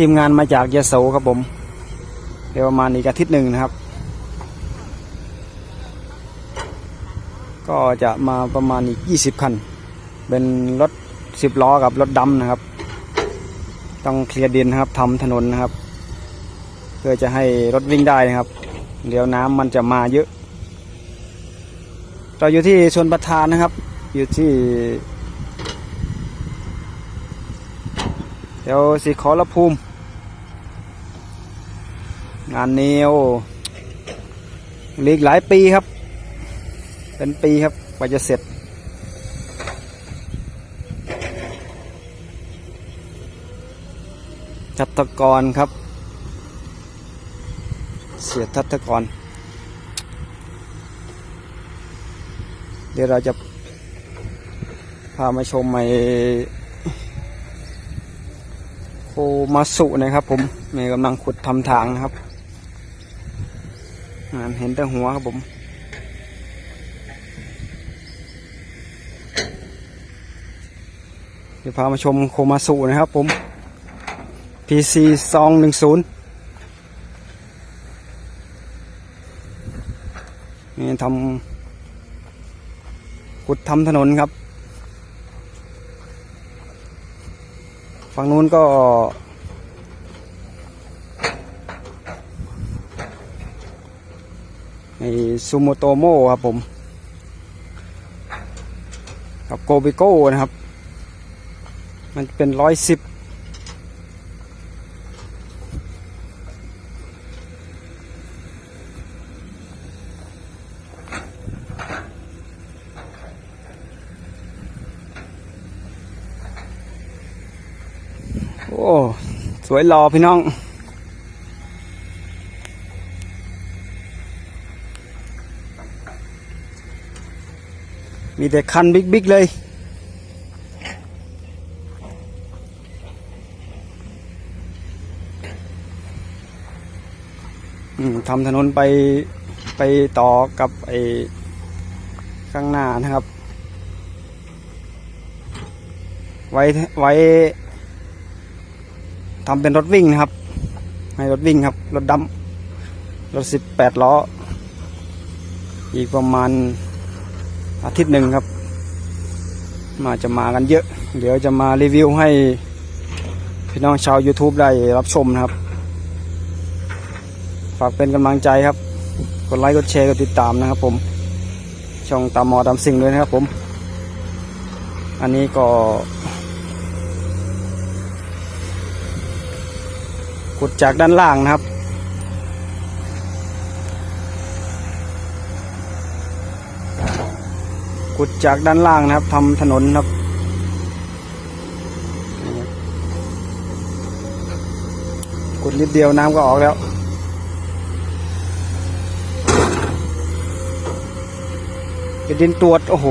ทีมงานมาจากยะโสครับผมเดี๋ยวประมาณอีกอาทิตย์หนึ่งนะครับ ก็จะมาประมาณอีก 20 คัน เป็นรถ 10 ล้อกับรถดำนะครับ ต้องเคลียร์ดินนะครับทำถนนนะครับ เพื่อจะให้รถวิ่งได้นะครับ เดี๋ยวน้ำมันจะมาเยอะ เราอยู่ที่ชนประทานนะครับ อยู่ที่เดี๋ยวสีขอรภูมิ งานนี้โอ้เลีกหลายปีครับ เป็นปีครับกว่าจะเสร็จ ทัตกรครับ เสียทัตกร เดี๋ยวเราจะพามาชมไอโคมาสุนะครับผมนี่กำลังขุดทำทางนะครับ เห็นแต่หัวครับผมเดี๋ยวพามาชมโคมาสุนะครับผม PC สองหนึ่งศูนย์นี่ทำขุดทำถนนครับ ฝั่งนู้นก็ ไอ ซูโมโตโมครับผมกับโกบิโก้นะครับ มันเป็นร้อยสิบโอ้ สวยหล่อพี่น้อง มีแต่คันบิ๊กๆเลย ทำถนนไปไปต่อกับไอ้ข้างหน้านะครับ ไว้ไว้ทำเป็นรถวิ่งนะครับ ให้รถวิ่งครับ รถดำรถสิบแปดล้อ อีกประมาณ อาทิตย์หนึ่งครับ มาจะมากันเยอะ เดี๋ยวจะมารีวิวให้พี่น้องชาว YouTube ได้รับชมนะครับ ฝากเป็นกำลังใจครับ กดไลค์กดแชร์กดติดตามนะครับผม ช่องตามหมอตามสิ่งด้วยนะครับผม อันนี้ก็ขุดจากด้านล่างนะครับ ขุดจากด้านล่างนะครับทำถนนครับขุดนิดเดียวน้ำก็ออกแล้วเป็นดินตรวจโอ้โห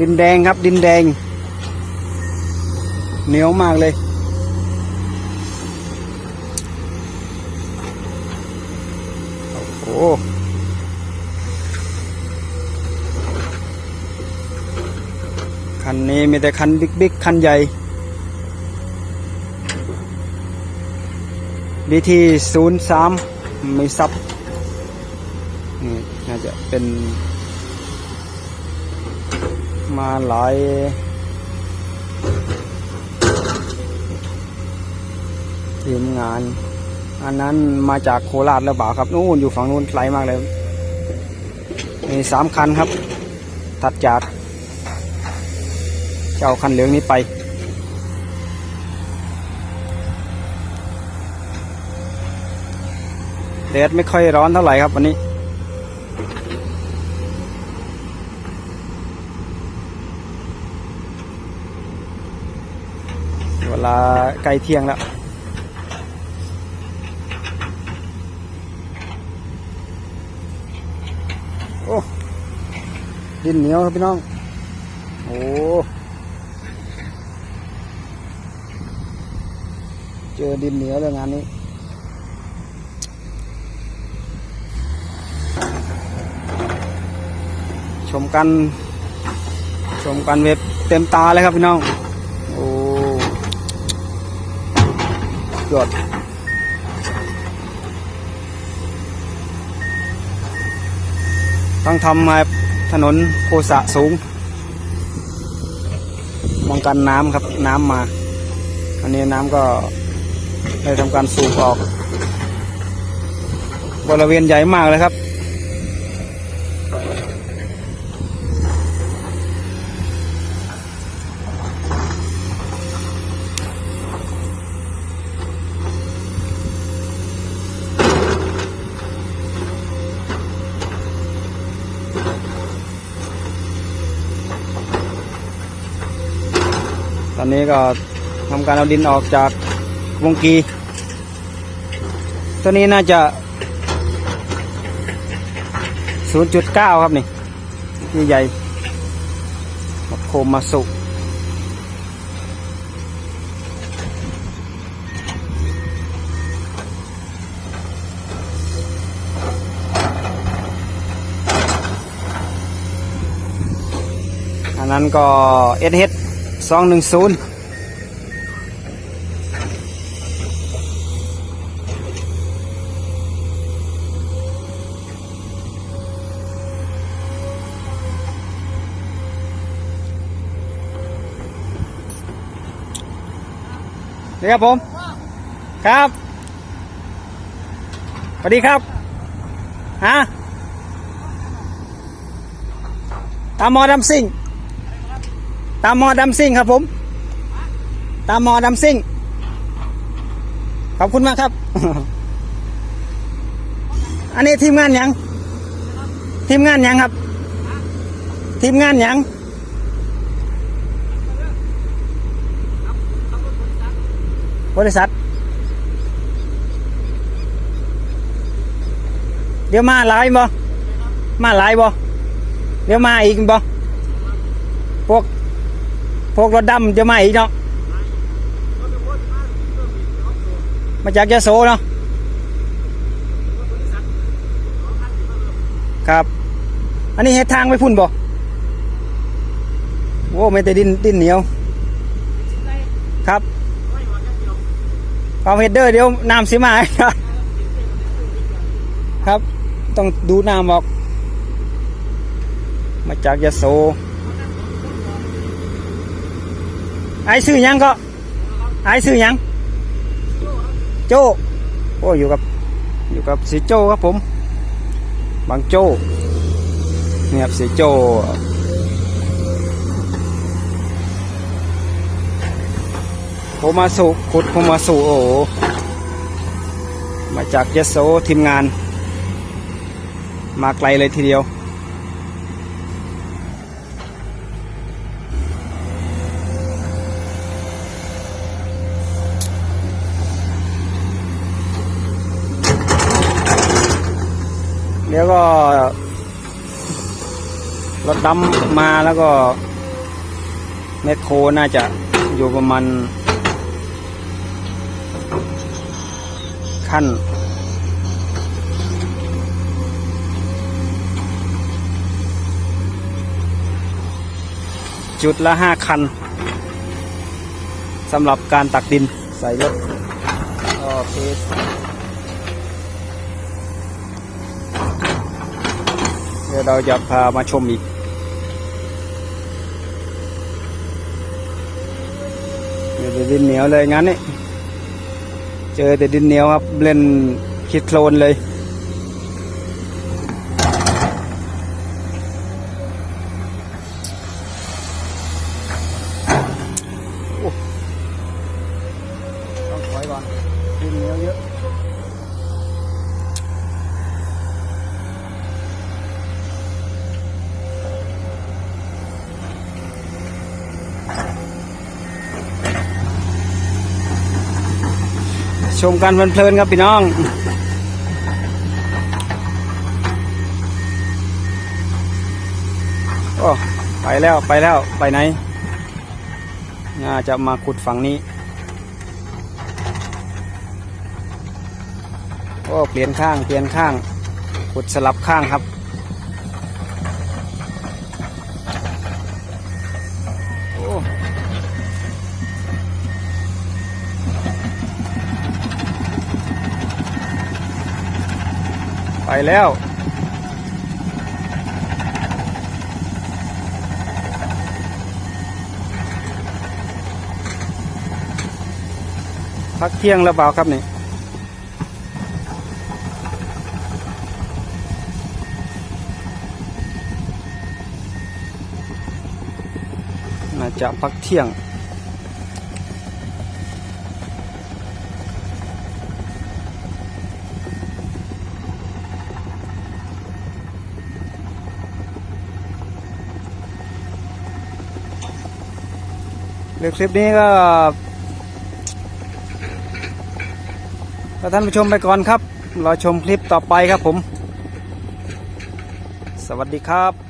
ดินแดงครับดินแดง เหนียวมากเลยโอ้โหคั นี้มีแต่คันบิ๊กๆคันใหญ่ บีทีศูนย์สามไม่ซับนี่น่าจะเป็น มาหลายทีมงาน อันนั้นมาจากโคราชหรือเปล่าครับ นู่นอยู่ฝั่งนู้นไกลมากเลย มีสามคันครับถัดจาก จะเจ้าคันเหลืองนี้ไป แดดไม่ค่อยร้อนเท่าไหร่ครับวันนี้เวลาใกล้เที่ยงแล้วโอ้ดินเหนียวครับพี่น้อง โอ้ เจอดินเหนียวเลยงานนี้ชมกัน ชมกันเว็บเต็มตาเลยครับพี่น้อง โอ้ยอดต้องทำมาถนนโคสะสูงป้องกันน้ำครับน้ำมา อันนี้น้ำก็ ได้ทำการสูบออก บริเวณใหญ่มากเลยครับ ตอนนี้ก็ทำการเอาดินออกจาก วงกี ตัวนี้น่าจะ 0.9 ครับนี่นี่ใหญ่มาโคมมาสุอันนั้นก็ SH 210นี่ ครับผม ครับสวัสดีครับฮะตามมอดำซิ่ง ตามมอดำซิ่งครับผม ตามมอดำซิ่ง ขอบคุณมากครับ อันนี้ทีมงานยัง ทีมงานยังครับ ทีมงานยัง บริษัท เดี๋ยวมาหลายบ่มาหลายบ่เดี๋ยวมาอีกบ่พวกพวกรถดำจะมาอีกเนาะมาจากยะโสเนาะครับ อันนี้เฮ็ดทางไปพุ่นบ่โอ้ไม่แต่ดินดินเหนียว ครับ เอาเฮดเดอร์เดี๋ยวน้ำสิมาครับ ต้องดูน้ำออก มาจากยะโสไอซื้อยังก็ ไอซื้อยัง โจโอ้อยู่กับ อยู่กับสีโจครับผม บางโจเนี่ยครับสีโจ ผมมาสู่ขุดผมมาสู่โอ้มาจากยโสทีมงาน มาไกลเลยทีเดียว เดี๋ยวก็รถดำมาแล้วก็แมคโครน่าจะอยู่ประมาณ ขั้น จุดละห้าคันสำหรับการตักดินใส่รถโอเคเดี๋ยวเราจะพามาชมอีกเดี๋ยวดินเหนียวเลยงั้นนี่ เจอแต่ดินเหนียวครับ เล่นคิดโคลนเลย โอ้ต้องถอยก่อนดินเหนียวเยอะ ช มกันเพลินๆครับพี่น้องโอ้ไปแล้วไปแล้วไปไหนน่าจะมาขุดฝั่งนี้โอ้เปลี่ยนข้างเปลี่ยนข้างขุดสลับข้างครับ แล้ว พักเที่ยงแล้วเปล่าครับนี่น่าจะพักเที่ยง คือคลิปนี้ก็ท่านผู้ชมไปก่อนครับ รอชมคลิปต่อไปครับผม สวัสดีครับ